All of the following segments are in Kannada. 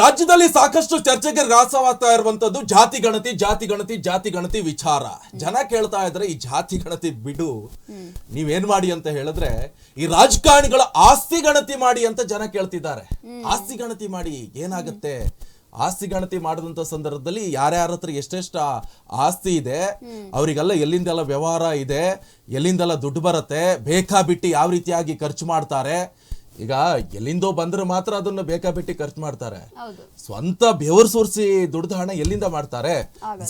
ರಾಜ್ಯದಲ್ಲಿ ಸಾಕಷ್ಟು ಚರ್ಚೆಗೆ ಗ್ರಾಸವಾಗ್ತಾ ಇರುವಂತದ್ದು ಜಾತಿ ಗಣತಿ ಜಾತಿ ಗಣತಿ ಜಾತಿ ಗಣತಿ ವಿಚಾರ. ಜನ ಕೇಳ್ತಾ ಇದ್ರೆ ಈ ಜಾತಿ ಗಣತಿ ಬಿಡು. ನೀವೇನ್ ಮಾಡಿ ಅಂತ ಹೇಳಿದ್ರೆ ಈ ರಾಜಕಾರಣಿಗಳ ಆಸ್ತಿ ಗಣತಿ ಮಾಡಿ ಅಂತ ಜನ ಕೇಳ್ತಿದ್ದಾರೆ. ಆಸ್ತಿ ಗಣತಿ ಮಾಡಿ ಏನಾಗುತ್ತೆ? ಆಸ್ತಿ ಗಣತಿ ಮಾಡಿದಂತ ಸಂದರ್ಭದಲ್ಲಿ ಯಾರ್ಯಾರ ಹತ್ರ ಎಷ್ಟೆಷ್ಟ ಆಸ್ತಿ ಇದೆ, ಅವರಿಗೆಲ್ಲ ಎಲ್ಲಿಂದೆಲ್ಲ ವ್ಯವಹಾರ ಇದೆ, ಎಲ್ಲಿಂದೆಲ್ಲ ದುಡ್ಡು ಬರುತ್ತೆ ಬೇಕಾ ಬಿಟ್ಟು ಯಾವ ರೀತಿಯಾಗಿ ಖರ್ಚು ಮಾಡ್ತಾರೆ ಈಗ ಎಲ್ಲಿಂದೋ ಬಂದ್ರೆ ಮಾತ್ರ ಅದನ್ನ ಬೇಕಾಬಿಟ್ಟಿ ಖರ್ಚು ಮಾಡ್ತಾರೆ. ಸ್ವಂತ ಬೆವರು ಸೋರಿಸಿ ದುಡ್ದ ಹಣ ಎಲ್ಲಿಂದ ಮಾಡ್ತಾರೆ?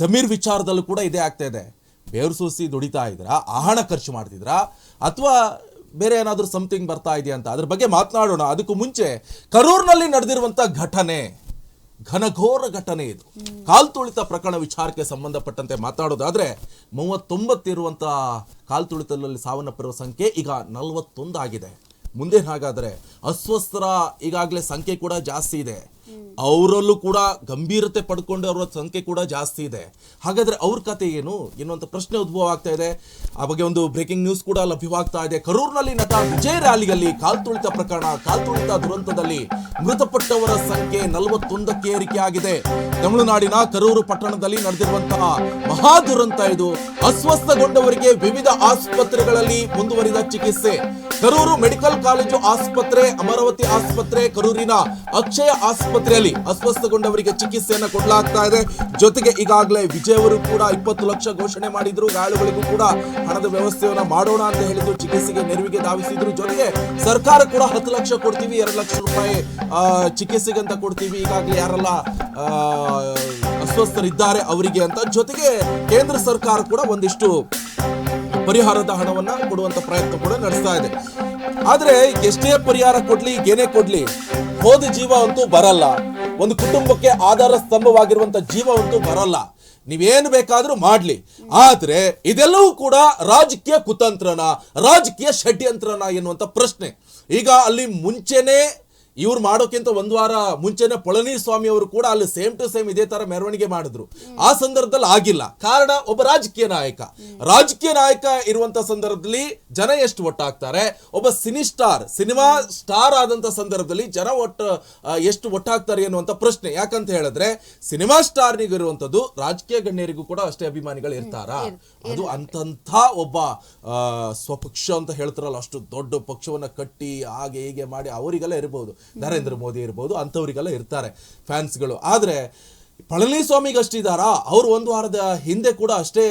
ಜಮೀರ್ ವಿಚಾರದಲ್ಲೂ ಕೂಡ ಇದೇ ಆಗ್ತಾ ಇದೆ. ಬೆವರು ಸೋರಿಸಿ ದುಡಿತಾ ಇದ್ರ ಆ ಹಣ ಖರ್ಚು ಮಾಡ್ತಿದ್ರಾ ಅಥವಾ ಬೇರೆ ಏನಾದ್ರೂ ಸಮಥಿಂಗ್ ಬರ್ತಾ ಇದೆಯಾ ಅಂತ? ಅದ್ರ ಬಗ್ಗೆ ಮಾತನಾಡೋಣ. ಅದಕ್ಕೂ ಮುಂಚೆ ಕರೂರ್ನಲ್ಲಿ ನಡೆದಿರುವಂತ ಘಟನೆ ಘನಘೋರ ಘಟನೆ ಇದು. ಕಾಲ್ ತುಳಿತ ಪ್ರಕರಣ ವಿಚಾರಕ್ಕೆ ಸಂಬಂಧಪಟ್ಟಂತೆ ಮಾತಾಡೋದಾದ್ರೆ ಮೂವತ್ತೊಂಬತ್ತಿರುವಂತ ಕಾಲ್ ತುಳಿತದಲ್ಲಿ ಸಾವನ್ನಪ್ಪಿರುವ ಸಂಖ್ಯೆ ಈಗ ನಲವತ್ತೊಂದು ಆಗಿದೆ ಮುಂದೆ ಹಾಗಾದ್ರೆ ಅಸ್ವಸ್ಥರ ಈಗಾಗಲೇ ಸಂಖ್ಯೆ ಕೂಡ ಜಾಸ್ತಿ ಇದೆ. ಅವರಲ್ಲೂ ಕೂಡ ಗಂಭೀರತೆ ಪಡ್ಕೊಂಡು ಅವರ ಸಂಖ್ಯೆ ಕೂಡ ಜಾಸ್ತಿ ಇದೆ. ಹಾಗಾದರೆ ಅವ್ರ ಕತೆ ಏನು? ಎನ್ನುವಂಥ ಪ್ರಶ್ನೆ ಉದ್ಭವ ಆಗ್ತಾ ಇದೆ. ಆ ಬಗ್ಗೆ ಒಂದು ಬ್ರೇಕಿಂಗ್ ನ್ಯೂಸ್ ಕೂಡ ಲಭ್ಯವಾಗ್ತಾ ಇದೆ. ಕರೂರಿನಲ್ಲಿ ನಟ ವಿಜಯ್ ರ್ಯಾಲಿಯಲ್ಲಿ ಕಾಲ್ತುಳಿತ ಪ್ರಕರಣ ಕಾಲ್ತುಳಿತ ದುರಂತದಲ್ಲಿ ಮೃತಪಟ್ಟವರ ಸಂಖ್ಯೆ ನಲವತ್ತೊಂದಕ್ಕೆ ಏರಿಕೆ ಆಗಿದೆ. ತಮಿಳುನಾಡಿನ ಕರೂರು ಪಟ್ಟಣದಲ್ಲಿ ನಡೆದಿರುವಂತಹ ಮಹಾ ದುರಂತ ಇದು. ಅಸ್ವಸ್ಥಗೊಂಡವರಿಗೆ ವಿವಿಧ ಆಸ್ಪತ್ರೆಗಳಲ್ಲಿ ಮುಂದುವರಿದ ಚಿಕಿತ್ಸೆ. ಕರೂರು ಮೆಡಿಕಲ್ ಕಾಲೇಜು ಆಸ್ಪತ್ರೆ, ಅಮರಾವತಿ ಆಸ್ಪತ್ರೆ, ಕರೂರಿನ ಅಕ್ಷಯ ಆಸ್ಪತ್ರೆಯಲ್ಲಿ ಅಸ್ವಸ್ಥಗೊಂಡವರಿಗೆ ಚಿಕಿತ್ಸೆಯನ್ನು ಕೊಡಲಾಗ್ತಾ ಇದೆ. ಜೊತೆಗೆ ಈಗಾಗಲೇ ವಿಜಯ್ ಕೂಡ ಇಪ್ಪತ್ತು ಲಕ್ಷ ಘೋಷಣೆ ಮಾಡಿದ್ರು. ಗಾಯಾಳುಗಳಿಗೂ ಕೂಡ ಹಣದ ವ್ಯವಸ್ಥೆಯನ್ನು ಮಾಡೋಣ ಅಂತ ಹೇಳಿದ್ರು. ಚಿಕಿತ್ಸೆಗೆ ನೆರವಿಗೆ ಧಾವಿಸಿದ್ರು. ಜೊತೆಗೆ ಸರ್ಕಾರ ಕೂಡ ಹತ್ತು ಲಕ್ಷ ಕೊಡ್ತೀವಿ, ಎರಡು ಲಕ್ಷ ರೂಪಾಯಿ ಚಿಕಿತ್ಸೆಗೆ ಅಂತ ಕೊಡ್ತೀವಿ. ಈಗಾಗಲೇ ಯಾರೆಲ್ಲ ಅಸ್ವಸ್ಥರಿದ್ದಾರೆ ಅವರಿಗೆ ಅಂತ. ಜೊತೆಗೆ ಕೇಂದ್ರ ಸರ್ಕಾರ ಕೂಡ ಒಂದಿಷ್ಟು ಪರಿಹಾರದ ಹಣವನ್ನ ಕೊಡುವಂತ ಪ್ರಯತ್ನ ಕೂಡ ನಡೆಸ್ತಾ ಇದೆ. ಆದ್ರೆ ಎಷ್ಟೇ ಪರಿಹಾರ ಕೊಡ್ಲಿ, ಏನೇ ಕೊಡ್ಲಿ, ಹೋದ ಜೀವ ಅಂತೂ ಬರಲ್ಲ. ಒಂದು ಕುಟುಂಬಕ್ಕೆ ಆಧಾರ ಸ್ತಂಭವಾಗಿರುವಂತ ಜೀವ ಅಂತೂ ಬರಲ್ಲ. ನೀವೇನು ಬೇಕಾದರೂ ಮಾಡ್ಲಿ. ಆದರೆ ಇದೆಲ್ಲವೂ ಕೂಡ ರಾಜಕೀಯ ಕುತಂತ್ರನ, ರಾಜಕೀಯ ಷಡ್ಯಂತ್ರನ ಎನ್ನುವಂಥ ಪ್ರಶ್ನೆ. ಈಗ ಅಲ್ಲಿ ಮುಂಚೆನೆ ಇವ್ರು ಮಾಡೋಕ್ಕಿಂತ ಒಂದು ವಾರ ಮುಂಚೆನೆ ಪಳನಿಸ್ವಾಮಿ ಅವರು ಕೂಡ ಅಲ್ಲಿ ಸೇಮ್ ಟು ಸೇಮ್ ಇದೇ ತರ ಮೆರವಣಿಗೆ ಮಾಡಿದ್ರು. ಆ ಸಂದರ್ಭದಲ್ಲಿ ಆಗಿಲ್ಲ. ಕಾರಣ ಒಬ್ಬ ರಾಜಕೀಯ ನಾಯಕ. ರಾಜಕೀಯ ನಾಯಕ ಇರುವಂತ ಸಂದರ್ಭದಲ್ಲಿ ಜನ ಎಷ್ಟು ಒಟ್ಟಾಗ್ತಾರೆ? ಒಬ್ಬ ಸಿನಿ ಸ್ಟಾರ್ ಸಿನಿಮಾ ಸ್ಟಾರ್ ಆದಂತ ಸಂದರ್ಭದಲ್ಲಿ ಜನ ಒಟ್ಟು ಎಷ್ಟು ಒಟ್ಟಾಗ್ತಾರೆ ಅನ್ನುವಂತ ಪ್ರಶ್ನೆ. ಯಾಕಂತ ಹೇಳಿದ್ರೆ ಸಿನಿಮಾ ಸ್ಟಾರ್ ಇರುವಂತದ್ದು ರಾಜಕೀಯ ಗಣ್ಯರಿಗೂ ಕೂಡ ಅಷ್ಟೇ ಅಭಿಮಾನಿಗಳು ಇರ್ತಾರ? ಅದು ಅಂತಂಥ ಒಬ್ಬ ಸ್ವಪಕ್ಷ ಅಂತ ಹೇಳ್ತಾರಲ್ಲ ಅಷ್ಟು ದೊಡ್ಡ ಪಕ್ಷವನ್ನ ಕಟ್ಟಿ ಹಾಗೆ ಹೀಗೆ ಮಾಡಿ ಅವರಿಗೆಲ್ಲ ಇರ್ಬೋದು. ನರೇಂದ್ರ ಮೋದಿ ಇರ್ಬೋದು ಅಂಥವರಿಗೆಲ್ಲ ಇರ್ತಾರೆ ಫ್ಯಾನ್ಸ್ಗಳು ಆದ್ರೆ ಪಳನಿಸ್ವಾಮಿಗೆ ಅಷ್ಟಿದಾರಾ ಅವರು ಒಂದು ವಾರದ ಹಿಂದೆ ಕೂಡ ಅಷ್ಟೇ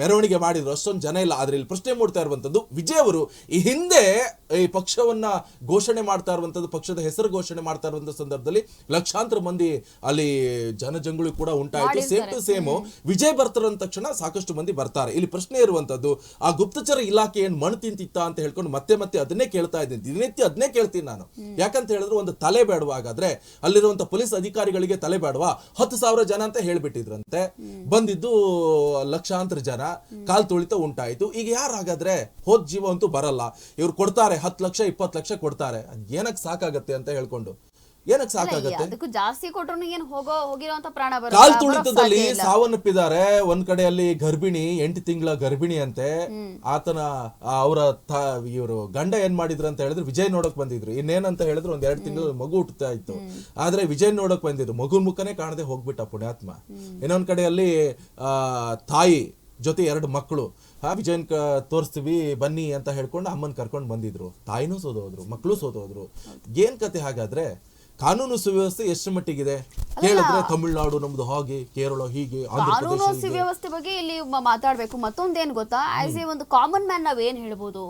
ಮೆರವಣಿಗೆ ಮಾಡಿದ್ರು. ಅಷ್ಟೊಂದು ಜನ ಇಲ್ಲ. ಆದ್ರೆ ಇಲ್ಲಿ ಪ್ರಶ್ನೆ ಮೂಡ್ತಾ ಇರುವಂತದ್ದು ವಿಜಯ್ ಅವರು ಈ ಹಿಂದೆ ಈ ಪಕ್ಷವನ್ನ ಘೋಷಣೆ ಮಾಡ್ತಾ ಇರುವಂತದ್ದು ಪಕ್ಷದ ಹೆಸರು ಘೋಷಣೆ ಮಾಡ್ತಾ ಇರುವಂತ ಸಂದರ್ಭದಲ್ಲಿ ಲಕ್ಷಾಂತರ ಮಂದಿ ಅಲ್ಲಿ ಜನಜಂಗುಳಿ ಕೂಡ ಉಂಟಾಯಿತು. ಸೇಮ್ ಟು ಸೇಮ್ ವಿಜಯ್ ಬರ್ತಾರಂದ ತಕ್ಷಣ ಸಾಕಷ್ಟು ಮಂದಿ ಬರ್ತಾರೆ. ಇಲ್ಲಿ ಪ್ರಶ್ನೆ ಇರುವಂತದ್ದು ಆ ಗುಪ್ತಚರ ಇಲಾಖೆ ಏನ್ ಮಣ್ ತಿಂತಿತ್ತ ಅಂತ ಹೇಳ್ಕೊಂಡು ಮತ್ತೆ ಮತ್ತೆ ಅದನ್ನೇ ಕೇಳ್ತಾ ಇದ್ದೀನಿ. ದಿನನಿತ್ಯ ಅದನ್ನೇ ಕೇಳ್ತೀನಿ ನಾನು. ಯಾಕಂತ ಹೇಳಿದ್ರೆ ಒಂದು ತಲೆ ಬೇಡವಾಗಾದ್ರೆ ಅಲ್ಲಿರುವಂತ ಪೊಲೀಸ್ ಅಧಿಕಾರಿಗಳಿಗೆ ತಲೆ ಬೇಡವಾ? ಹತ್ತು ಸಾವಿರ ಜನ ಅಂತ ಹೇಳ್ಬಿಟ್ಟಿದ್ರಂತೆ. ಬಂದಿದ್ದು ಲಕ್ಷಾಂತರ ಜನ. ಕಾಲ್ ತುಳಿತ ಉಂಟಾಯ್ತು. ಈಗ ಯಾರು ಹಾಗಾದ್ರೆ ಹೋದ್ ಜೀವ ಅಂತೂ ಬರಲ್ಲ. ಇವ್ರು ಕೊಡ್ತಾರೆ ಹತ್ತು ಲಕ್ಷ ಇಪ್ಪತ್ತು ಲಕ್ಷ ಕೊಡ್ತಾರೆ. ಏನಕ್ಕೆ ಏನಕ್ ಸಾಕಾಗತ್ತೆ ಅಂತ ಹೇಳ್ಕೊಂಡು. ಏನಕ್ ಸಾಕಾಗತ್ತೆ? ಅದಕ್ಕೂ ಜಾಸ್ತಿ ಕೊಟ್ರು ಏನು ಹೋಗೋ ಹೋಗಿರೋಂತ ಪ್ರಾಣ ಕಾಲ್ ತುಳಿತದಲ್ಲಿ. ಸಾವನ್ನಪ್ಪಿದ್ದಾರೆ ಒಂದ್ ಕಡೆಯಲ್ಲಿ ಗರ್ಭಿಣಿ ಎಂಟು ತಿಂಗಳ ಗರ್ಭಿಣಿ ಅಂತೆ. ಆತನ ಅವರ ಇವರು ಗಂಡ ಏನ್ ಮಾಡಿದ್ರು ಅಂತ ಹೇಳಿದ್ರು ವಿಜಯ್ ನೋಡಕ್ ಬಂದಿದ್ರು. ಇನ್ನೇನಂತ ಹೇಳಿದ್ರು ಒಂದ್ ಎರಡು ತಿಂಗಳು ಮಗು ಹುಟ್ಟುತ್ತಾ ಇತ್ತು. ಆದ್ರೆ ವಿಜಯ್ ನೋಡಕ್ ಬಂದಿದ್ರು. ಮಗು ಮುಖನೇ ಕಾಣದೆ ಹೋಗ್ಬಿಟ್ಟ ಪುಣ್ಯಾತ್ಮ. ಇನ್ನೊಂದ್ ಕಡೆಯಲ್ಲಿ ಆ ತಾಯಿ ಜೊತೆ ಎರಡು ಮಕ್ಕಳು. ಆ ವಿಜಯನ್ ತೋರಿಸ್ತೀವಿ ಬನ್ನಿ ಅಂತ ಹೇಳ್ಕೊಂಡು ಅಮ್ಮನ್ ಕರ್ಕೊಂಡು ಬಂದಿದ್ರು. ತಾಯಿನೂ ಸೋದೋದ್ರು ಮಕ್ಕಳು ಸೋದೋದ್ರು. ಏನ್ ಕತೆ ಹಾಗಾದ್ರೆ? ಕಾನೂನು ಸುವ್ಯವಸ್ಥೆ ಎಷ್ಟು ಮಟ್ಟಿಗಿದೆ? ಕೇಳಿದ್ರೆ ತಮಿಳುನಾಡು ನಮ್ದು ಹಾಗೆ ಕೇರಳ ಹೀಗೆ ಕಾನೂನು ಸುವ್ಯವಸ್ಥೆ ಬಗ್ಗೆ ಇಲ್ಲಿ ಮಾತಾಡ್ಬೇಕು. ಮತ್ತೊಂದೇನ್ ಗೊತ್ತಾ? ಆಸ್ ಎ ಒಂದು ಕಾಮನ್ ಮ್ಯಾನ್ ನಾವ್ ಏನ್ ಹೇಳ್ಬೋದು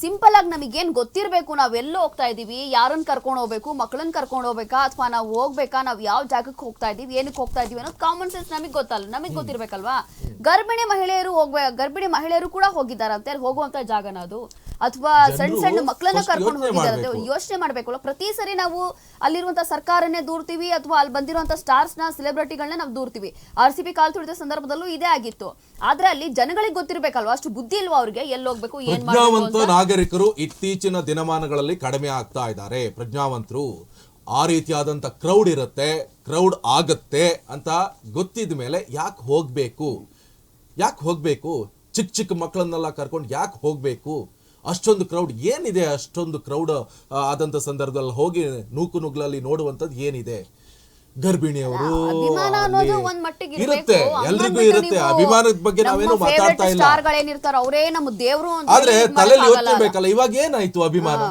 ಸಿಂಪಲ್ ಆಗಿ ನಮಗೇನ್ ಗೊತ್ತಿರಬೇಕು? ನಾವ್ ಎಲ್ಲೋ ಹೋಗ್ತಾ ಇದೀವಿ ಯಾರನ್ನ ಕರ್ಕೊಂಡು ಹೋಗ್ಬೇಕು? ಮಕ್ಕಳನ್ನ ಕರ್ಕೊಂಡು ಹೋಗ್ಬೇಕಾ? ಅಥವಾ ನಾವು ಹೋಗ್ಬೇಕಾ? ನಾವ್ ಯಾವ ಜಾಗಕ್ಕೆ ಹೋಗ್ತಾ ಇದೀವಿ ಏನಕ್ಕೆ ಹೋಗ್ತಾ ಇದೀವಿ ಅನ್ನೋದು ಕಾಮನ್ ಸೆನ್ಸ್ ನಮಗೆ ಗೊತ್ತಲ್ಲ. ನಮಗೆ ಗೊತ್ತಿರ್ಬೇಕಲ್ವಾ? ಗರ್ಭಿಣಿ ಮಹಿಳೆಯರು ಹೋಗ್ಬೇಕು ಗರ್ಭಿಣಿ ಮಹಿಳೆಯರು ಕೂಡ ಹೋಗಿದ್ದಾರಂತೆ. ಹೋಗುವಂತ ಜಾಗನ ಅದು. ಅಥವಾ ಸಣ್ಣ ಸಣ್ಣ ಮಕ್ಕಳನ್ನ ಕರ್ಕೊಂಡು ಹೋಗಿದ್ದಾರೆ ಯೋಚನೆ ಮಾಡ್ಬೇಕು. ಮಾಡ್ಬೇಕಲ್ಲ ಪ್ರತಿ ಸರಿ ನಾವು ಅಲ್ಲಿರುವಂತ ಸರ್ಕಾರನೇ ದೂರ್ತೀವಿ ಅಥವಾ ಅಲ್ಲಿ ಬಂದಿರುವಂತ ಸ್ಟಾರ್ಸ್ನ ಸೆಲೆಬ್ರಿಟಿಗಳನ್ನ ನಾವು ದೂರ್ತೀವಿ. ಆರ್ ಸಿ ಪಿ ಕಾಲ್ ತುಳಿದ ಸಂದರ್ಭದಲ್ಲೂ ಇದೇ ಆಗಿತ್ತು. ಆದ್ರೆ ಅಲ್ಲಿ ಜನಗಳಿಗೆ ಗೊತ್ತಿರ್ಬೇಕಲ್ವಾ? ಅಷ್ಟು ಬುದ್ಧಿ ಇಲ್ವಾ ಅವ್ರಿಗೆ? ಎಲ್ಲಿ ಹೋಗ್ಬೇಕು ಏನ್ ಪ್ರಜ್ಞಾವಂತ ನಾಗರಿಕರು ಇತ್ತೀಚಿನ ದಿನಮಾನಗಳಲ್ಲಿ ಕಡಿಮೆ ಆಗ್ತಾ ಇದ್ದಾರೆ. ಪ್ರಜ್ಞಾವಂತರು ಆ ರೀತಿಯಾದಂತ ಕ್ರೌಡ್ ಇರುತ್ತೆ ಕ್ರೌಡ್ ಆಗತ್ತೆ ಅಂತ ಗೊತ್ತಿದ ಮೇಲೆ ಯಾಕೆ ಹೋಗ್ಬೇಕು? ಯಾಕೆ ಹೋಗ್ಬೇಕು? ಚಿಕ್ಕ ಚಿಕ್ಕ ಮಕ್ಕಳನ್ನೆಲ್ಲ ಕರ್ಕೊಂಡು ಯಾಕೆ ಹೋಗ್ಬೇಕು? ಅಷ್ಟೊಂದು ಕ್ರೌಡ್ ಏನಿದೆ? ಅಷ್ಟೊಂದು ಕ್ರೌಡ್ ಆದಂತ ಸಂದರ್ಭದಲ್ಲಿ ಹೋಗಿ ನೂಕು ನುಗ್ಲಲ್ಲಿ ನೋಡುವಂತದ್ದು ಏನಿದೆ? ಗರ್ಭಿಣಿಯವರು ಇರುತ್ತೆ. ಎಲ್ರಿಗೂ ಇರುತ್ತೆ. ಅಭಿಮಾನದ ಬಗ್ಗೆ ನಾವೇನು ಮಾತಾಡ್ತಾ ಇಲ್ಲ. ಅವರೇ ನಮ್ಮ ದೇವರು ಆದ್ರೆ ತಲೆಯಲ್ಲಿ. ಯೋಚನೆ ಬೇಕಲ್ಲ ಇವಾಗ ಏನಾಯ್ತು ಅಭಿಮಾನ.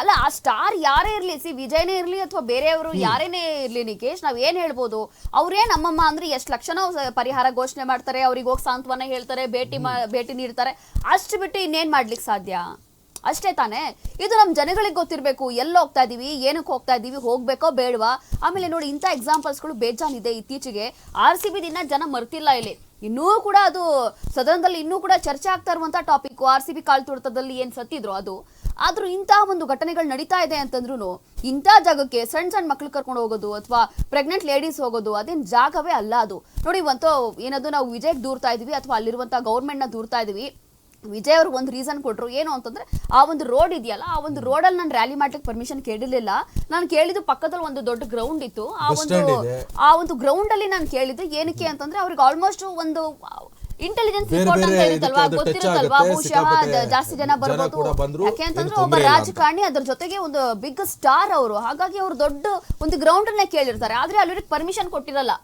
ಅಲ್ಲ ಆ ಸ್ಟಾರ್ ಯಾರೇ ಇರ್ಲಿ ಸಿ ವಿಜಯನೇ ಇರ್ಲಿ ಅಥವಾ ಬೇರೆಯವರು ಯಾರೇನೇ ಇರ್ಲಿ ನಿಕೇಶ್ ನಾವ್ ಏನ್ ಹೇಳ್ಬೋದು? ಅವ್ರೇ ನಮ್ಮಮ್ಮ ಅಂದ್ರೆ ಎಷ್ಟ್ ಲಕ್ಷಣ ಪರಿಹಾರ ಘೋಷಣೆ ಮಾಡ್ತಾರೆ ಅವ್ರಿಗೆ ಹೋಗಿ ಸಾಂತ್ವನ ಹೇಳ್ತಾರೆ ಭೇಟಿ ಭೇಟಿ ನೀಡ್ತಾರೆ. ಅಷ್ಟು ಬಿಟ್ಟು ಇನ್ನೇನ್ ಮಾಡ್ಲಿಕ್ಕೆ ಸಾಧ್ಯ? ಅಷ್ಟೇ ತಾನೇ? ಇದು ನಮ್ ಜನಗಳಿಗೆ ಗೊತ್ತಿರ್ಬೇಕು ಎಲ್ಲಿ ಹೋಗ್ತಾ ಇದೀವಿ ಏನಕ್ಕೆ ಹೋಗ್ತಾ ಇದೀವಿ ಹೋಗ್ಬೇಕೋ ಬೇಡವಾ? ಆಮೇಲೆ ನೋಡಿ ಇಂಥ ಎಕ್ಸಾಂಪಲ್ಸ್ಗಳು ಬೇಜಾನಿದೆ ಇತ್ತೀಚೆಗೆ. ಆರ್ ಸಿ ಬಿ ದಿನ ಜನ ಮರ್ತಿಲ್ಲ ಇಲ್ಲಿ. ಇನ್ನೂ ಕೂಡ ಅದು ಸದನದಲ್ಲಿ ಇನ್ನೂ ಕೂಡ ಚರ್ಚೆ ಆಗ್ತಾ ಇರುವಂತ ಟಾಪಿಕ್ ಆರ್ ಸಿ ಬಿ ಕಾಲ್ ತುಡ್ತದಲ್ಲಿ ಏನ್ ಸತ್ತಿದ್ರು ಅದು. ಆದ್ರೂ ಇಂತಹ ಒಂದು ಘಟನೆಗಳು ನಡೀತಾ ಇದೆ ಅಂತಂದ್ರೂ ಇಂಥ ಜಾಗಕ್ಕೆ ಸಣ್ಣ ಸಣ್ಣ ಮಕ್ಳು ಕರ್ಕೊಂಡು ಹೋಗೋದು ಅಥವಾ ಪ್ರೆಗ್ನೆಂಟ್ ಲೇಡೀಸ್ ಹೋಗೋದು ಅದೇನ್ ಜಾಗವೇ ಅಲ್ಲ ಅದು. ನೋಡಿ ಒಂದು ಏನದು ನಾವು ವಿಜಯ್ ದೂರ್ತಾ ಇದೀವಿ ಅಥವಾ ಅಲ್ಲಿರುವಂತಹ ಗೌರ್ಮೆಂಟ್ನ ದೂರ್ತಾ ಇದೀವಿ. ವಿಜಯ್ ಅವ್ರಿಗೆ ಒಂದು ರೀಸನ್ ಕೊಟ್ರು ಏನು ಅಂತಂದ್ರೆ ಆ ಒಂದು ರೋಡ್ ಇದೆಯಲ್ಲ ಆ ಒಂದು ರೋಡಲ್ಲಿ ನಾನು ರ್ಯಾಲಿ ಮಾಡ್ಲಿಕ್ಕೆ ಪರ್ಮಿಷನ್ ಕೇಳಿರ್ಲಿಲ್ಲ. ನಾನು ಕೇಳಿದ್ದು ಪಕ್ಕದಲ್ಲಿ ಒಂದು ದೊಡ್ಡ ಗ್ರೌಂಡ್ ಇತ್ತು. ಆ ಒಂದು ಆ ಒಂದು ಗ್ರೌಂಡ್ ಅಲ್ಲಿ ನಾನು ಕೇಳಿದ್ದು ಏನಕ್ಕೆ ಅಂತಂದ್ರೆ ಅವ್ರಿಗೆ ಆಲ್ಮೋಸ್ಟ್ ಒಂದು ಇಂಟೆಲಿಜೆನ್ಸ್ ರಿಪೋರ್ಟ್ ಅಂತ ಇರುತ್ತಲ್ವಾ ಗೊತ್ತಿರುತ್ತಲ್ವಾ? ಬಹುಶಃ ಜಾಸ್ತಿ ಜನ ಬರ್ಬೋದು. ಯಾಕೆ ಅಂತಂದ್ರೆ ಒಬ್ಬ. ರಾಜಕಾರಣಿ ಅದ್ರ ಜೊತೆಗೆ ಒಂದು ಬಿಗ್ ಸ್ಟಾರ್ ಅವರು. ಹಾಗಾಗಿ ಅವರು ದೊಡ್ಡ ಒಂದು ಗ್ರೌಂಡ್ ಅನ್ನೇ ಕೇಳಿರ್ತಾರೆ. ಆದ್ರೆ ಅಲ್ಲಿ ಪರ್ಮಿಷನ್ ಕೊಟ್ಟಿರಲ್ಲ.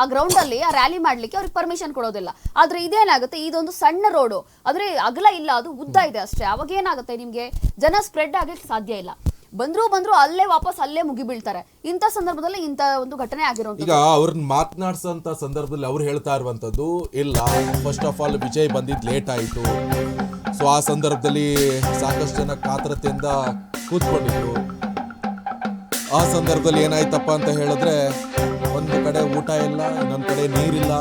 ಆ ಗ್ರೌಂಡ್ ಅಲ್ಲಿ ಆ ರ್ಯಾಲಿ ಮಾಡ್ಲಿಕ್ಕೆ ಅವ್ರಿಗೆ ಪರ್ಮಿಷನ್ ಕೊಡೋದಿಲ್ಲ. ಆದ್ರೆ ಇದೇನಾಗುತ್ತೆ? ಇದೊಂದು ಸಣ್ಣ ರೋಡು ಆದ್ರೆ ಅಗಲ ಇಲ್ಲ ಅದು ಉದ್ದ ಇದೆ ಅಷ್ಟೇ. ಅವಾಗ ಏನಾಗುತ್ತೆ ನಿಮ್ಗೆ? ಜನ ಸ್ಪ್ರೆಡ್ ಆಗ್ಲಿಕ್ಕೆ ಸಾಧ್ಯ ಇಲ್ಲ. ಬಂದ್ರು ಬಂದ್ರು ಅಲ್ಲೇ ವಾಪಸ್ ಅಲ್ಲೇ ಮುಗಿಬೀಳ್ತಾರೆ. ಇಂಥ ಸಂದರ್ಭದಲ್ಲಿ ಇಂಥ ಒಂದು ಘಟನೆ ಆಗಿರೋ ಈಗ ಅವ್ರನ್ನ ಮಾತನಾಡ್ಸಂತ ಸಂದರ್ಭದಲ್ಲಿ ಅವ್ರು ಹೇಳ್ತಾ ಇರುವಂತದ್ದು ಇಲ್ಲ ಫಸ್ಟ್ ಆಫ್ ಆಲ್ ವಿಜಯ್ ಬಂದಿದ್ ಲೇಟ್ ಆಯಿತು. ಸೊ ಆ ಸಂದರ್ಭದಲ್ಲಿ ಸಾಕಷ್ಟು ಜನ ಕಾತರತೆಯಿಂದ ಕೂತ್ಕೊಂಡಿದ್ರು. ಆ ಸಂದರ್ಭದಲ್ಲಿ ಏನಾಯ್ತಪ್ಪ ಅಂತ ಹೇಳಿದ್ರೆ ಒಂದು ಕಡೆ ಊಟ ಇಲ್ಲ ಇನ್ನೊಂದು ಕಡೆ ನೀರಿಲ್ಲ.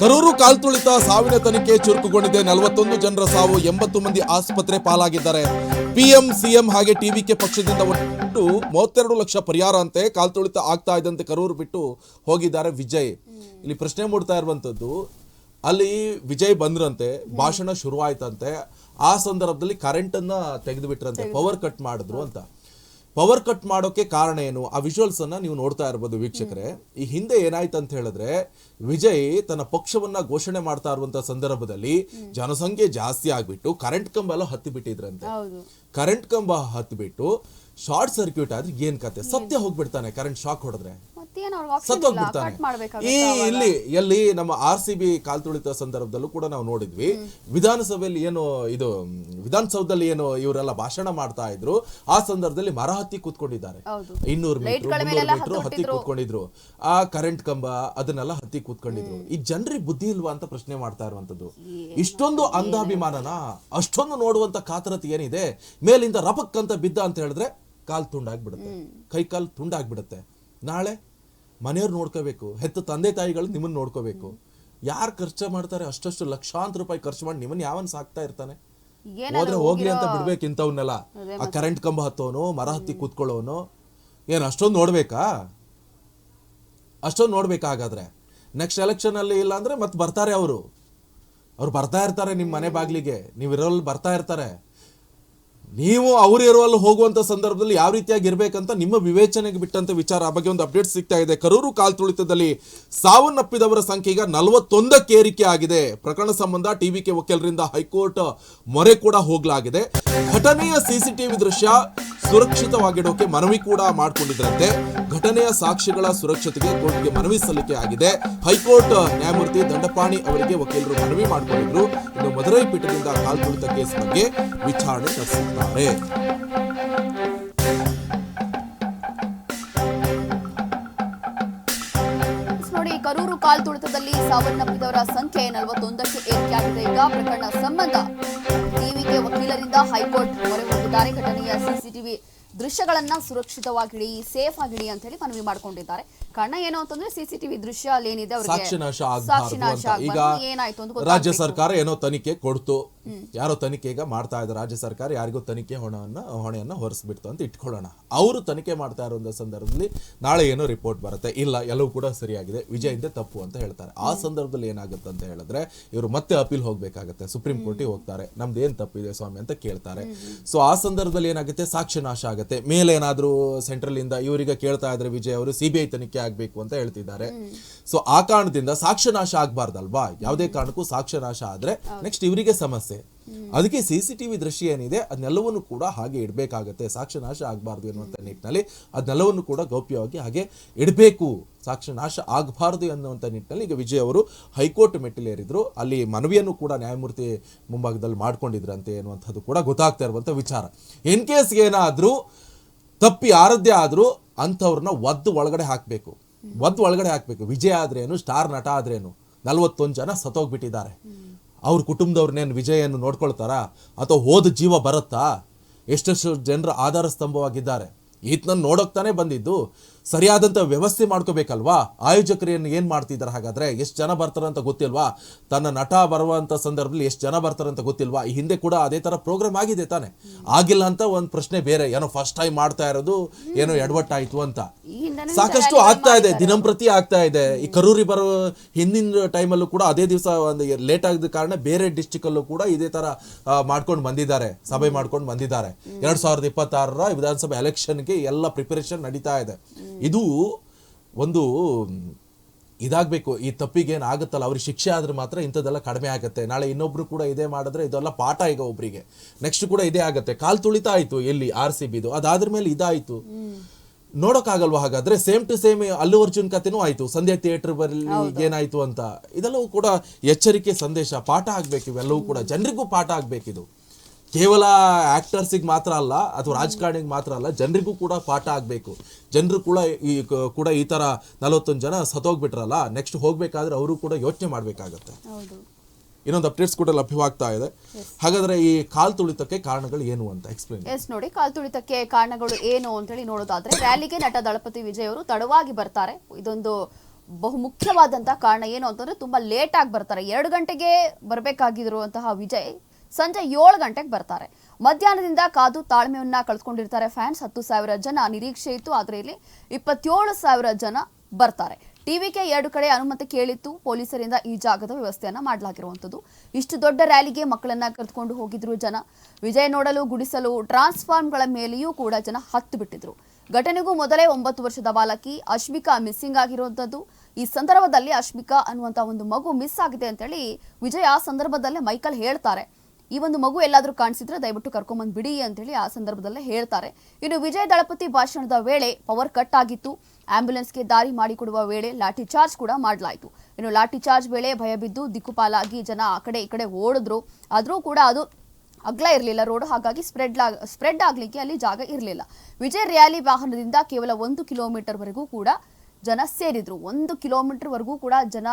ಕರೂರು ಕಾಲ್ತುಳಿತ ಸಾವಿನ ತನಿಖೆ ಚುರುಕುಗೊಂಡಿದೆ. ನಲವತ್ತೊಂದು ಜನರ ಸಾವು ಎಂಬತ್ತು ಮಂದಿ ಆಸ್ಪತ್ರೆ ಪಾಲಾಗಿದ್ದಾರೆ. ಪಿಎಂ ಸಿಎಂ ಹಾಗೆ ಟಿವಿಕೆ ಪಕ್ಷದಿಂದ ಒಟ್ಟು ಮೂವತ್ತೆರಡು ಲಕ್ಷ ಪರಿಹಾರ ಅಂತೆ ಕಾಲ್ತುಳಿತ ಆಗ್ತಾ ಇದ್ದಂತೆ ಕರೂರು ಬಿಟ್ಟು ಹೋಗಿದ್ದಾರೆ ವಿಜಯ್. ಇಲ್ಲಿ ಪ್ರಶ್ನೆ ಮೂಡ್ತಾ ಇರುವಂತದ್ದು ಅಲ್ಲಿ ವಿಜಯ್ ಬಂದ್ರಂತೆ ಭಾಷಣ ಶುರುವಾಯ್ತಂತೆ. ಆ ಸಂದರ್ಭದಲ್ಲಿ ಕರೆಂಟ್ ಅನ್ನ ತೆಗೆದು ಬಿಟ್ರಂತೆ ಪವರ್ ಕಟ್ ಮಾಡಿದ್ರು ಅಂತ. ಪವರ್ ಕಟ್ ಮಾಡೋಕೆ ಕಾರಣ ಏನು? ಆ ವಿಜುವಲ್ಸ್ ಅನ್ನ ನೀವು ನೋಡ್ತಾ ಇರ್ಬೋದು ವೀಕ್ಷಕರೇ. ಈ ಹಿಂದೆ ಏನಾಯ್ತು ಅಂತ ಹೇಳಿದ್ರೆ ವಿಜಯ್ ತನ್ನ ಪಕ್ಷವನ್ನ ಘೋಷಣೆ ಮಾಡ್ತಾ ಇರುವಂತ ಸಂದರ್ಭದಲ್ಲಿ ಜನಸಂಖ್ಯೆ ಜಾಸ್ತಿ ಆಗ್ಬಿಟ್ಟು ಕರೆಂಟ್ ಕಂಬ ಎಲ್ಲ ಹತ್ತಿ ಬಿಟ್ಟಿದ್ರಂತೆ ಕರೆಂಟ್ ಕಂಬ ಹತ್ಬಿಟ್ಟು ಶಾರ್ಟ್ ಸರ್ಕ್ಯೂಟ್ ಆದ್ರೆ ಏನ್ ಕತೆ? ಸತ್ಯ ಹೋಗ್ಬಿಡ್ತಾನೆ ಕರೆಂಟ್ ಶಾಕ್ ಹೊಡೆದ್ರೆ. ಮತ್ತೇನ್ ಅವ್ರಿಗೆ ಆಪ್ಷನ್ ಇಲ್ಲ ಸತ್ತೋಗ್ಬಿಡ್ತಾನೆ. ಕಟ್ ಮಾಡ್ಬೇಕಾಗುತ್ತೆ ಈ ಇಲ್ಲಿ ಎಲ್ಲಿ ನಮ್ಮ ಆರ್ ಸಿ ಬಿ ಕಾಲ್ತುಳಿತ ಸಂದರ್ಭದಲ್ಲೂ ಕೂಡ ನಾವು ನೋಡಿದ್ವಿ. ವಿಧಾನಸಭೆಯಲ್ಲಿ ಏನು ಇದು ಮ್, ವಿಧಾನಸೌಧದಲ್ಲಿ ಏನು ಇವರೆಲ್ಲ ಭಾಷಣ ಮಾಡ್ತಾ ಇದ್ರು ಆ ಸಂದರ್ಭದಲ್ಲಿ ಮರ ಹತ್ತಿ ಕೂತ್ಕೊಂಡಿದ್ದಾರೆ. ಹೌದು. ಇನ್ನೂರು ಮೀಟರ್ ಲೈಟ್ಗಳ ಮೇಲೆಲ್ಲ ಮೀಟರ್ ಹತ್ತಿ ಹತ್ತಿ ಕೂತ್ಕೊಂಡಿದ್ರು. ಆ ಕರೆಂಟ್ ಕಂಬ ಅದನ್ನೆಲ್ಲ ಹತ್ತಿ ಕೂತ್ಕೊಂಡಿದ್ರು. ಈ ಜನರಿಗೆ ಬುದ್ಧಿ ಇಲ್ವಾ ಅಂತ ಪ್ರಶ್ನೆ ಮಾಡ್ತಾ ಇರುವಂತದ್ದು ಇಷ್ಟೊಂದು ಅಂಧಾಭಿಮಾನನ ಅಷ್ಟೊಂದು ನೋಡುವಂತ ಕಾತರತೆ ಏನಿದೆ ಮೇಲಿಂದ ರಪಕ್ ಅಂತ ಬಿದ್ದ ಅಂತ ಹೇಳಿದ್ರೆ ಕಾಲ್ ತುಂಡಾಗ್ಬಿಡುತ್ತೆ. ಕೈ ಕಾಲ್ ತುಂಡಾಗ್ಬಿಡುತ್ತೆ. ನಾಳೆ ಮನೆಯವ್ರು ನೋಡ್ಕೋಬೇಕು ಹೆತ್ತ ತಂದೆ ತಾಯಿಗಳು ನಿಮ್ಮನ್ನ ನೋಡ್ಕೋಬೇಕು. ಯಾರು ಖರ್ಚು ಮಾಡ್ತಾರೆ ಅಷ್ಟಷ್ಟು ಲಕ್ಷಾಂತರ ರೂಪಾಯಿ ಖರ್ಚು ಮಾಡಿ ನಿಮ್ಮನ್ನ ಯಾವನ್ ಸಾಕ್ತಾ ಇರ್ತಾನೆ? ಹೋದ್ರೆ ಹೋಗ್ಲಿ ಅಂತ ಬಿಡ್ಬೇಕು ಇಂಥವನ್ನೆಲ್ಲ ಆ ಕರೆಂಟ್ ಕಂಬ ಹತ್ತೋನು ಮರ ಹತ್ತಿ ಕೂತ್ಕೊಳ್ಳೋನು. ಏನು ಅಷ್ಟೊಂದು ನೋಡ್ಬೇಕಾ? ಅಷ್ಟೊಂದು ನೋಡ್ಬೇಕಾ ಹಾಗಾದ್ರೆ? ನೆಕ್ಸ್ಟ್ ಎಲೆಕ್ಷನ್ ಅಲ್ಲಿ ಇಲ್ಲ ಅಂದ್ರೆ ಮತ್ತೆ ಬರ್ತಾರೆ ಅವರು. ಅವ್ರು ಬರ್ತಾ ಇರ್ತಾರೆ ನಿಮ್ಮ ಮನೆ ಬಾಗಿಲಿಗೆ. ನೀವು ಇರೋಲ್ಲಿ ಬರ್ತಾ ಇರ್ತಾರೆ. ನೀವು ಅವ್ರು ಇರುವಲ್ಲಿ ಹೋಗುವಂತ ಸಂದರ್ಭದಲ್ಲಿ ಯಾವ ರೀತಿಯಾಗಿ ಇರಬೇಕಂತ ನಿಮ್ಮ ವಿವೇಚನೆಗೆ ಬಿಟ್ಟಂತ ವಿಚಾರ. ಆ ಬಗ್ಗೆ ಒಂದು ಅಪ್ಡೇಟ್ ಸಿಗ್ತಾ ಇದೆ. ಕರೂರು ಕಾಲ್ತುಳಿತದಲ್ಲಿ ಸಾವನ್ನಪ್ಪಿದವರ ಸಂಖ್ಯೆ ಈಗ ನಲವತ್ತೊಂದಕ್ಕೆ ಏರಿಕೆ ಆಗಿದೆ. ಪ್ರಕರಣ ಸಂಬಂಧ ಟಿವಿಕೆ ವಕೀಲರಿಂದ ಹೈಕೋರ್ಟ್ ಮೊರೆ ಕೂಡ ಹೋಗಲಾಗಿದೆ. ಘಟನೆಯ ಸಿಸಿಟಿವಿ ದೃಶ್ಯ ಸುರಕ್ಷಿತವಾಗಿಡೋಕೆ ಮನವಿ ಕೂಡ ಮಾಡಿಕೊಂಡಿದ್ರಂತೆ. ಘಟನೆಯ ಸಾಕ್ಷಿಗಳ ಸುರಕ್ಷತೆಗೆ ಕೋರ್ಟ್ಗೆ ಮನವಿ ಸಲ್ಲಿಕೆ ಆಗಿದೆ. ಹೈಕೋರ್ಟ್ ನ್ಯಾಯಮೂರ್ತಿ ದಂಡಪಾಣಿ ಅವರಿಗೆ ವಕೀಲರು ಮನವಿ ಮಾಡಿಕೊಂಡಿದ್ರು. ಇನ್ನು ಮದುರೈ ಪೀಠದಿಂದ ಕಾಲ್ತುಳಿತ ಕೇಸ್ ಬಗ್ಗೆ ವಿಚಾರಣೆ ನಡೆಸಿದ್ದಾರೆ ನೋಡಿ ಕರೂರು ಕಾಲ್ ತುಳಿತದಲ್ಲಿ ಸಾವನ್ನಪ್ಪಿದವರ ಸಂಖ್ಯೆ ನಲವತ್ತೊಂದಕ್ಕೆ ಏರಿಕೆಯಾಗಿದೆ. ಈಗ ಪ್ರಕರಣ ಸಂಬಂಧ. ಟಿವಿಗೆ ವಕೀಲರಿಂದ ಹೈಕೋರ್ಟ್ ಮೊರೆ ಹೋಗಿದ್ದಾರೆ ಘಟನೆಯ ಸಿಸಿಟಿವಿ ದೃಶ್ಯಗಳನ್ನ ಸುರಕ್ಷಿತವಾಗಿಡಿ ಸೇಫ್ ಆಗಿಡಿ ಅಂತ ಹೇಳಿ ಮನವಿ ಮಾಡ್ಕೊಂಡಿದ್ದಾರೆ. ಕಣ್ಣ ಏನು ಅಂತಂದ್ರೆ ಸಿಸಿಟಿವಿ ದೃಶ್ಯ ಅಲ್ಲೇನಿದೆ ಅವರಿಗೆ ಏನಾಯ್ತು ಅಂತ. ರಾಜ್ಯ ಸರ್ಕಾರ ಏನೋ ತನಿಖೆ ಕೊಡ್ತು. ಯಾರೋ ತನಿಖೆ ಈಗ ಮಾಡ್ತಾ ಇದ್ದಾರೆ. ರಾಜ್ಯ ಸರ್ಕಾರ ಯಾರಿಗೂ ತನಿಖೆ ಹೊಣೆಯನ್ನ ಹೊಣೆಯನ್ನ ಹೊರಿಸ್ಬಿಡ್ತು ಅಂತ ಇಟ್ಕೊಳ್ಳೋಣ. ಅವರು ತನಿಖೆ ಮಾಡ್ತಾ ಇರೋ ಸಂದರ್ಭದಲ್ಲಿ ನಾಳೆ ಏನೋ ರಿಪೋರ್ಟ್ ಬರುತ್ತೆ. ಇಲ್ಲ ಎಲ್ಲವೂ ಕೂಡ ಸರಿಯಾಗಿದೆ. ವಿಜಯ್ ಹಿಂದೆ ತಪ್ಪು ಅಂತ ಹೇಳ್ತಾರೆ. ಆ ಸಂದರ್ಭದಲ್ಲಿ ಏನಾಗುತ್ತೆ ಅಂತ ಹೇಳಿದ್ರೆ ಇವರು ಮತ್ತೆ ಅಪೀಲ್ ಹೋಗ್ಬೇಕಾಗತ್ತೆ. ಸುಪ್ರೀಂ ಕೋರ್ಟಿಗೆ ಹೋಗ್ತಾರೆ. ನಮ್ದು ಏನ್ ತಪ್ಪಿದೆ ಸ್ವಾಮಿ ಅಂತ ಕೇಳ್ತಾರೆ. ಸೊ ಆ ಸಂದರ್ಭದಲ್ಲಿ ಏನಾಗುತ್ತೆ? ಸಾಕ್ಷ್ಯ ನಾಶ ಆಗುತ್ತೆ. ಮೇಲೆ ಏನಾದ್ರು ಸೆಂಟ್ರಲ್ ಇಂದ ಇವರಿಗೆ ಕೇಳ್ತಾ ಇದ್ರೆ ವಿಜಯ್ ಅವರು ಸಿಬಿಐ ತನಿಖೆ ಆಗ್ಬೇಕು ಅಂತ ಹೇಳ್ತಿದ್ದಾರೆ. ಸೊ ಆ ಕಾರಣದಿಂದ ಸಾಕ್ಷ್ಯ ನಾಶ ಆಗ್ಬಾರ್ದಲ್ವಾ? ಯಾವುದೇ ಕಾರಣಕ್ಕೂ ಸಾಕ್ಷ್ಯ ನಾಶ ಆದ್ರೆ ನೆಕ್ಸ್ಟ್ ಇವರಿಗೆ ಸಮಸ್ಯೆ. ಅದಕ್ಕೆ ಸಿ ಸಿ ಟಿ ವಿ ದೃಶ್ಯ ಏನಿದೆ, ಅದನ್ನೆಲ್ಲವನ್ನು ಕೂಡ ಹಾಗೆ ಇಡಬೇಕಾಗತ್ತೆ. ಸಾಕ್ಷ್ಯ ನಾಶ ಆಗಬಾರ್ದು ಎನ್ನುವಂಥ ನಿಟ್ಟಿನಲ್ಲಿ ಅದನ್ನೆಲ್ಲವನ್ನು ಕೂಡ ಗೌಪ್ಯವಾಗಿ ಹಾಗೆ ಇಡಬೇಕು. ಸಾಕ್ಷ್ಯ ನಾಶ ಆಗಬಾರ್ದು ಎನ್ನುವಂಥ ನಿಟ್ಟಿನಲ್ಲಿ ಈಗ ವಿಜಯ್ ಅವರು ಹೈಕೋರ್ಟ್ ಮೆಟ್ಟಿಲೇರಿದ್ರು. ಅಲ್ಲಿ ಮನವಿಯನ್ನು ಕೂಡ ನ್ಯಾಯಮೂರ್ತಿ ಮುಂಭಾಗದಲ್ಲಿ ಮಾಡ್ಕೊಂಡಿದ್ರಂತೆ ಎನ್ನುವಂಥದ್ದು ಕೂಡ ಗೊತ್ತಾಗ್ತಾ ಇರುವಂಥ ವಿಚಾರ. ಇನ್ ಕೇಸ್ ಏನಾದರೂ, ತಪ್ಪಿ ಯಾರದ್ದೇ ಆದರೂ ಅಂಥವ್ರನ್ನ ಒದ್ದು ಒಳಗಡೆ ಹಾಕಬೇಕು. ಒದ್ದು ಒಳಗಡೆ ಹಾಕಬೇಕು. ವಿಜಯ ಆದ್ರೇನು, ಸ್ಟಾರ್ ನಟ ಆದ್ರೇನು, ನಲ್ವತ್ತೊಂದು ಜನ ಸತ್ತೋಗ್ಬಿಟ್ಟಿದ್ದಾರೆ. ಅವ್ರ ಕುಟುಂಬದವ್ರನ್ನೇನು ವಿಜಯನ್ನು ನೋಡ್ಕೊಳ್ತಾರಾ? ಅಥವಾ ಹೋದ ಜೀವ ಬರುತ್ತಾ? ಎಷ್ಟೆಷ್ಟು ಜನರ ಆಧಾರ ಸ್ತಂಭವಾಗಿದ್ದಾರೆ. ಈತನನ್ನು ನೋಡೋಕ್ತಾನೆ ಬಂದಿದ್ದು. ಸರಿಯಾದಂಥ ವ್ಯವಸ್ಥೆ ಮಾಡ್ಕೋಬೇಕಲ್ವಾ? ಆಯೋಜಕರು ಏನು ಮಾಡ್ತಿದ್ದಾರೆ ಹಾಗಾದ್ರೆ? ಎಷ್ಟು ಜನ ಬರ್ತಾರೆ ಅಂತ ಗೊತ್ತಿಲ್ವಾ? ತನ್ನ ನಟ ಬರುವಂಥ ಸಂದರ್ಭದಲ್ಲಿ ಎಷ್ಟು ಜನ ಬರ್ತಾರೆ ಅಂತ ಗೊತ್ತಿಲ್ವಾ? ಈ ಹಿಂದೆ ಕೂಡ ಅದೇ ಥರ ಪ್ರೋಗ್ರಾಮ್ ಆಗಿದೆ ತಾನೆ. ಆಗಿಲ್ಲ ಅಂತ ಒಂದು ಪ್ರಶ್ನೆ ಬೇರೆ. ಏನೋ ಫಸ್ಟ್ ಟೈಮ್ ಮಾಡ್ತಾ ಇರೋದು ಏನೋ ಎಡವಟ್ಟಾಯಿತು ಅಂತ. ಸಾಕಷ್ಟು ಆಗ್ತಾ ಇದೆ ದಿನಂಪ್ರತಿ ಆಗ್ತಾ ಇದೆ. ಈ ಕರೂರಿ ಬರೋ ಹಿಂದಿನ ಟೈಮಲ್ಲೂ ಕೂಡ ಅದೇ ದಿವಸ ಒಂದು ಲೇಟ್ ಆಗಿದ ಕಾರಣ ಬೇರೆ ಡಿಸ್ಟಿಕಲ್ಲೂ ಕೂಡ ಇದೇ ತರ ಮಾಡ್ಕೊಂಡು ಬಂದಿದ್ದಾರೆ. ಸಭೆ ಮಾಡ್ಕೊಂಡು ಬಂದಿದ್ದಾರೆ. ಎರಡು ಸಾವಿರದ ಇಪ್ಪತ್ತಾರರ ವಿಧಾನಸಭೆ ಎಲೆಕ್ಷನ್ಗೆ ಎಲ್ಲ ಪ್ರಿಪರೇಷನ್ ನಡೀತಾ ಇದೆ. ಇದು ಒಂದು ಇದಾಗಬೇಕು. ಈ ತಪ್ಪಿಗೆ ಏನು ಆಗುತ್ತಲ್ಲ ಅವ್ರಿಗೆ ಶಿಕ್ಷೆ ಆದ್ರೆ ಮಾತ್ರ ಇಂಥದ್ದೆಲ್ಲ ಕಡಿಮೆ ಆಗುತ್ತೆ. ನಾಳೆ ಇನ್ನೊಬ್ರು ಕೂಡ ಇದೇ ಮಾಡಿದ್ರೆ ಇದೆಲ್ಲ ಪಾಠ ಈಗ ಒಬ್ರಿಗೆ. ನೆಕ್ಸ್ಟ್ ಕೂಡ ಇದೇ ಆಗುತ್ತೆ. ಕಾಲ್ ತುಳಿತ ಆಯ್ತು ಎಲ್ಲಿ ಆರ್ ಸಿ ಬಿದು ಅದಾದ್ರ ಮೇಲೆ ಇದಾಯ್ತು. ನೋಡೋಕ್ಕಾಗಲ್ವಾ ಹಾಗಾದ್ರೆ? Same to same Allu Arjun ಕಥೆನೂ ಆಯ್ತು. ಸಂಧ್ಯಾ ಥಿಯೇಟರ್ ಬರಲಿ ಏನಾಯ್ತು ಅಂತ. ಇದೆಲ್ಲವೂ ಕೂಡ ಎಚ್ಚರಿಕೆ ಸಂದೇಶ. ಪಾಠ ಆಗ್ಬೇಕು ಇವೆಲ್ಲವೂ ಕೂಡ. ಜನರಿಗೂ ಪಾಠ ಆಗ್ಬೇಕಿದು. ಕೇವಲ ಆ್ಯಕ್ಟರ್ಸಿಗೆ ಮಾತ್ರ ಅಲ್ಲ ಅಥವಾ ರಾಜಕಾರಣಿಗೆ ಮಾತ್ರ ಅಲ್ಲ ಜನರಿಗೂ ಕೂಡ ಪಾಠ ಆಗಬೇಕು. ಜನರು ಕೂಡ ಈ ಕೂಡ ಈ ಥರ ನಲವತ್ತೊಂದು ಜನ ಸತ್ತೋಗ್ಬಿಟ್ರಲ್ಲ ನೆಕ್ಸ್ಟ್ ಹೋಗಬೇಕಾದ್ರೆ ಅವರು ಕೂಡ ಯೋಚನೆ ಮಾಡಬೇಕಾಗತ್ತೆ. ಇನ್ನೊಂದು ಅಪ್ಡೇಟ್ಸ್ ಕೂಡ ಲಭ್ಯವಾಗ್ತಾ ಇದೆ. ಹಾಗಾದ್ರೆ ಈ ಕಾಲ್ ತುಳಿತಕ್ಕೆ ಕಾರಣಗಳು ಏನು ಅಂತ ಎಕ್ಸ್ಪ್ಲೇನ್ ಎಸ್ ನೋಡಿ ಕಾಲ್ತುಳಿತಕ್ಕೆ ಕಾರಣಗಳು ಏನು ಅಂತೇಳಿ ನೋಡೋದಾದ್ರೆ ರ್ಯಾಲಿಗೆ ನಟ ದಳಪತಿ ವಿಜಯ್ ಅವರು ತಡವಾಗಿ ಬರ್ತಾರೆ. ಇದೊಂದು ಬಹು ಮುಖ್ಯವಾದಂತಹ ಕಾರಣ ಏನು ಅಂತಂದ್ರೆ ತುಂಬಾ ಲೇಟ್ ಆಗಿ ಬರ್ತಾರೆ. ಎರಡು ಗಂಟೆಗೆ ಬರಬೇಕಾಗಿರುವಂತಹ ವಿಜಯ್ ಸಂಜೆ ಏಳು ಗಂಟೆಗೆ ಬರ್ತಾರೆ. ಮಧ್ಯಾಹ್ನದಿಂದ ಕಾದು ತಾಳ್ಮೆಯನ್ನ ಕಳ್ಕೊಂಡಿರ್ತಾರೆ ಫ್ಯಾನ್ಸ್. ಹತ್ತು ಸಾವಿರ ಜನ ನಿರೀಕ್ಷೆ ಇತ್ತು, ಆದರೆ ಇಲ್ಲಿ ಇಪ್ಪತ್ತೇಳು ಸಾವಿರ ಜನ ಬರ್ತಾರೆ. ಟಿವಿಕೆ ಎರಡು ಕಡೆ ಅನುಮತಿ ಕೇಳಿತ್ತು. ಪೊಲೀಸರಿಂದ ಈ ಜಾಗದ ವ್ಯವಸ್ಥೆಯನ್ನ ಮಾಡಲಾಗಿರುವಂಥದ್ದು. ಇಷ್ಟು ದೊಡ್ಡ ರ್ಯಾಲಿಗೆ ಮಕ್ಕಳನ್ನ ಕರೆದುಕೊಂಡು ಹೋಗಿದ್ರು ಜನ. ವಿಜಯ್ ನೋಡಲು, ಗುಡಿಸಲು, ಟ್ರಾನ್ಸ್ಫಾರ್ಮ್ಗಳ ಮೇಲೆಯೂ ಕೂಡ ಜನ ಹತ್ತು ಬಿಟ್ಟಿದ್ರು. ಘಟನೆಗೂ ಮೊದಲೇ ಒಂಬತ್ತು ವರ್ಷದ ಬಾಲಕಿ ಅಶ್ಮಿಕಾ ಮಿಸ್ಸಿಂಗ್ ಆಗಿರುವಂಥದ್ದು. ಈ ಸಂದರ್ಭದಲ್ಲಿ ಅಶ್ಮಿಕಾ ಅನ್ನುವಂಥ ಒಂದು ಮಗು ಮಿಸ್ ಆಗಿದೆ ಅಂತೇಳಿ ವಿಜಯ್ ಆ ಸಂದರ್ಭದಲ್ಲೇ ಮೈಕಲ್ ಹೇಳ್ತಾರೆ. ಈ ಒಂದು ಮಗು ಎಲ್ಲಾದರೂ ಕಾಣಿಸಿದ್ರೆ ದಯವಿಟ್ಟು ಕರ್ಕೊಂಡ್ಬಂದು ಬಿಡಿ ಅಂತೇಳಿ ಆ ಸಂದರ್ಭದಲ್ಲೇ ಹೇಳ್ತಾರೆ. ಇನ್ನು ವಿಜಯ್ ದಳಪತಿ ಭಾಷಣದ ವೇಳೆ ಪವರ್ ಕಟ್ ಆಗಿತ್ತು. ಆಂಬ್ಯುಲೆನ್ಸ್ಗೆ ದಾರಿ ಮಾಡಿಕೊಡುವ ವೇಳೆ ಲಾಠಿ ಚಾರ್ಜ್ ಕೂಡ ಮಾಡಲಾಯಿತು. ಇನ್ನು ಲಾಠಿ ಚಾರ್ಜ್ ವೇಳೆ ಭಯ ಬಿದ್ದು ದಿಕ್ಕುಪಾಲಾಗಿ ಜನ ಆ ಕಡೆ ಈ ಕಡೆ ಓಡಿದ್ರು. ಆದರೂ ಕೂಡ ಅದು ಅಗ್ಲ ಇರಲಿಲ್ಲ, ರೋಡ್ ಹಾಗಾಗಿ ಸ್ಪ್ರೆಡ್ ಸ್ಪ್ರೆಡ್ ಆಗಲಿಕ್ಕೆ ಅಲ್ಲಿ ಜಾಗ ಇರಲಿಲ್ಲ. ವಿಜಯ್ ರ್ಯಾಲಿ ವಾಹನದಿಂದ ಕೇವಲ ಒಂದು ಕಿಲೋಮೀಟರ್ವರೆಗೂ ಕೂಡ ಜನ ಸೇರಿದ್ರು. ಒಂದು ಕಿಲೋಮೀಟರ್ ವರೆಗೂ ಕೂಡ ಜನ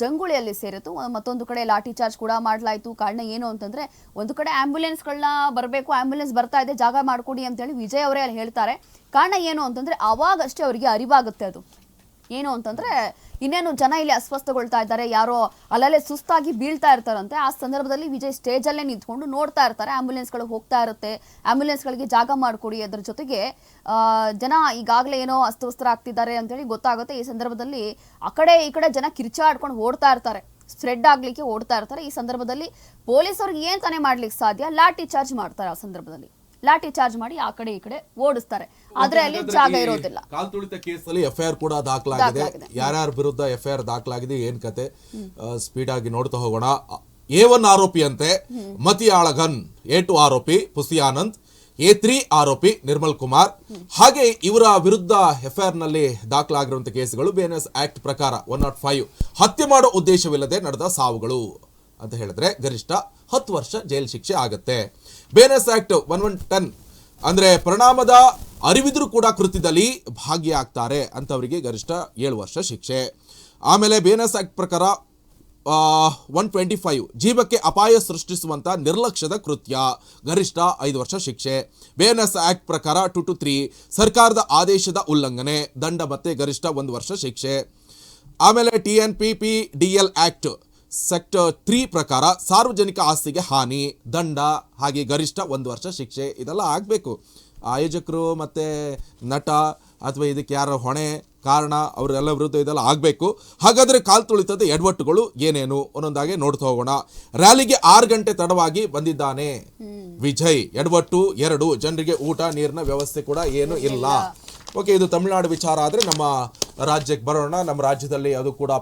ಜಂಗುಳಿಯಲ್ಲಿ ಸೇರಿತು ಮತ್ತೊಂದು ಕಡೆ ಲಾಠಿ ಚಾರ್ಜ್ ಕೂಡ ಮಾಡಲಾಯಿತು. ಕಾರಣ ಏನು ಅಂತಂದ್ರೆ, ಒಂದು ಕಡೆ ಆಂಬ್ಯುಲೆನ್ಸ್ಗಳನ್ನ ಬರಬೇಕು, ಆಂಬ್ಯುಲೆನ್ಸ್ ಬರ್ತಾ ಇದೆ, ಜಾಗ ಮಾಡ್ಕೊಡಿ ಅಂತ ಹೇಳಿ ವಿಜಯ್ ಅವರೇ ಅಲ್ಲಿ ಹೇಳ್ತಾರೆ. ಕಾರಣ ಏನು ಅಂತಂದ್ರೆ ಅವಾಗಷ್ಟೇ ಅವರಿಗೆ ಅರಿವಾಗುತ್ತೆ ಅದು. ಏನು ಅಂತಂದ್ರೆ ಇನ್ನೇನು ಜನ ಇಲ್ಲಿ ಅಸ್ವಸ್ಥಗೊಳ್ತಾ ಇದ್ದಾರೆ, ಯಾರೋ ಅಲ್ಲಲ್ಲೇ ಸುಸ್ತಾಗಿ ಬೀಳ್ತಾ ಇರ್ತಾರಂತೆ. ಆ ಸಂದರ್ಭದಲ್ಲಿ ವಿಜಯ್ ಸ್ಟೇಜ್ ಅಲ್ಲೇ ನಿಂತ್ಕೊಂಡು ನೋಡ್ತಾ ಇರ್ತಾರೆ. ಆಂಬ್ಯುಲೆನ್ಸ್ಗಳು ಹೋಗ್ತಾ ಇರುತ್ತೆ. ಆಂಬ್ಯುಲೆನ್ಸ್ಗಳಿಗೆ ಜಾಗ ಮಾಡಿಕೊಡಿ ಅದ್ರ ಜೊತೆಗೆ ಜನ ಈಗಾಗಲೇ ಏನೋ ಅಸ್ತವ್ಯಸ್ತರಾಗ್ತಿದ್ದಾರೆ ಅಂತೇಳಿ ಗೊತ್ತಾಗುತ್ತೆ. ಈ ಸಂದರ್ಭದಲ್ಲಿ ಆ ಕಡೆ ಈ ಕಡೆ ಜನ ಕಿರ್ಚಾಡ್ಕೊಂಡು ಓಡ್ತಾ ಇರ್ತಾರೆ. ಸ್ಪ್ರೆಡ್ ಆಗ್ಲಿಕ್ಕೆ ಓಡ್ತಾ ಇರ್ತಾರೆ. ಈ ಸಂದರ್ಭದಲ್ಲಿ ಪೊಲೀಸರಿಗೆ ಏನ್ ತಾನೇ ಮಾಡ್ಲಿಕ್ಕೆ ಸಾಧ್ಯ? ಲಾಠಿ ಚಾರ್ಜ್ ಮಾಡ್ತಾರೆ ಆ ಸಂದರ್ಭದಲ್ಲಿ. ಲಾಠಿ ಚಾರ್ಜ್ ಮಾಡಿ ಆ ಕಡೆ ಈ ಕಡೆ ಓಡಿಸ್ತಾರೆ. ಆದ್ರೆ ಅಲ್ಲಿ ಜಾಗ ಇರೋದಿಲ್ಲ. ಕಾಲ್ ತುಳಿತ ಕೇಸಲ್ಲಿ ಎಫ್ಐಆರ್ ಕೂಡ ದಾಖಲಾಗಿದೆ. ಯಾರ್ಯಾರ ವಿರುದ್ಧ ಎಫ್ಐಆರ್ ದಾಖಲಾಗಿದೆ ಏನ್ ಕತೆ? ಸ್ಪೀಡ್ ಆಗಿ ನೋಡ್ತಾ ಹೋಗೋಣ. ಎ ಒನ್ ಆರೋಪಿಯಂತೆ ಮತಿ ಆಳಗನ್ ಎ ಟು ಆರೋಪಿ ಪುಸಿ ಆನಂದ್ ಎ ತ್ರೀ ಆರೋಪಿ ನಿರ್ಮಲ್ ಕುಮಾರ್. ಹಾಗೆ ಇವರ ವಿರುದ್ಧ ಎಫ್ಐಆರ್ನಲ್ಲಿ ದಾಖಲಾಗಿರುವಂತಹ ಕೇಸುಗಳು ಬಿಎನ್ಎಸ್ ಎನ್ ಆಕ್ಟ್ ಪ್ರಕಾರ ಒನ್ ನಾಟ್ ಫೈವ್ ಹತ್ಯೆ ಮಾಡೋ ಉದ್ದೇಶವಿಲ್ಲದೆ ನಡೆದ ಸಾವುಗಳು. ಅಂತ ಹೇಳಿದ್ರೆ ಗರಿಷ್ಠ ಹತ್ತು ವರ್ಷ ಜೈಲು ಶಿಕ್ಷೆ ಆಗುತ್ತೆ. BNS act one one ten ಅಂದ್ರೆ ಪರಿಣಾಮದ ಅರಿವಿದ್ರೂ ಕೂಡ ಕೃತ್ಯದಲ್ಲಿ ಭಾಗಿಯಾಗ್ತಾರೆ ಅಂತವರಿಗೆ ಗರಿಷ್ಠ ಏಳು ವರ್ಷ ಶಿಕ್ಷೆ. ಆಮೇಲೆ ಬೇನಸ್ ಆಕ್ಟ್ ಪ್ರಕಾರ ಒನ್ ಟ್ವೆಂಟಿ ಫೈವ್ ಜೀವಕ್ಕೆ ಅಪಾಯ ಸೃಷ್ಟಿಸುವಂತ ನಿರ್ಲಕ್ಷ್ಯದ ಕೃತ್ಯ, ಗರಿಷ್ಠ ಐದು ವರ್ಷ ಶಿಕ್ಷೆ. ಬೇನಸ್ ಆಕ್ಟ್ ಪ್ರಕಾರ ಟು ಟು ತ್ರೀ ಸರ್ಕಾರದ ಆದೇಶದ ಉಲ್ಲಂಘನೆ, ದಂಡ ಮತ್ತೆ ಗರಿಷ್ಠ ಒಂದು ವರ್ಷ ಶಿಕ್ಷೆ. ಆಮೇಲೆ T N P P D L act sector three ಪ್ರಕಾರ ಸಾರ್ವಜನಿಕ ಆಸ್ತಿಗೆ ಹಾನಿ ದಂಡ ಹಾಗೆ ಗರಿಷ್ಠ ಒಂದು ವರ್ಷ ಶಿಕ್ಷೆ ಇದೆಲ್ಲ ಆಗಬೇಕು. ಆಯೋಜಕರು ಮತ್ತು ನಟ ಅಥವಾ ಇದಕ್ಕೆ ಯಾರ ಹೊಣೆ ಕಾರಣ ಅವರೆಲ್ಲ ವಿರುದ್ಧ ಇದೆಲ್ಲ ಆಗಬೇಕು. ಹಾಗಾದರೆ ಕಾಲು ತುಳಿತದ ಎಡವಟ್ಟುಗಳು ಏನೇನು ಒಂದೊಂದಾಗಿ ನೋಡ್ತಾ ಹೋಗೋಣ. ರ್ಯಾಲಿಗೆ ಆರು ಗಂಟೆ ತಡವಾಗಿ ಬಂದಿದ್ದಾನೆ ವಿಜಯ್. ಎಡವಟ್ಟು ಎರಡು ಜನರಿಗೆ ಊಟ ನೀರಿನ ವ್ಯವಸ್ಥೆ ಕೂಡ ಏನು ಇಲ್ಲ. ಓಕೆ ಇದು ತಮಿಳುನಾಡು ವಿಚಾರ ಆದರೆ ನಮ್ಮ ರಾಜ್ಯಕ್ಕೆ ಬರೋಣ. ನಮ್ಮ ರಾಜ್ಯದಲ್ಲಿ ಅದು ಕೂಡ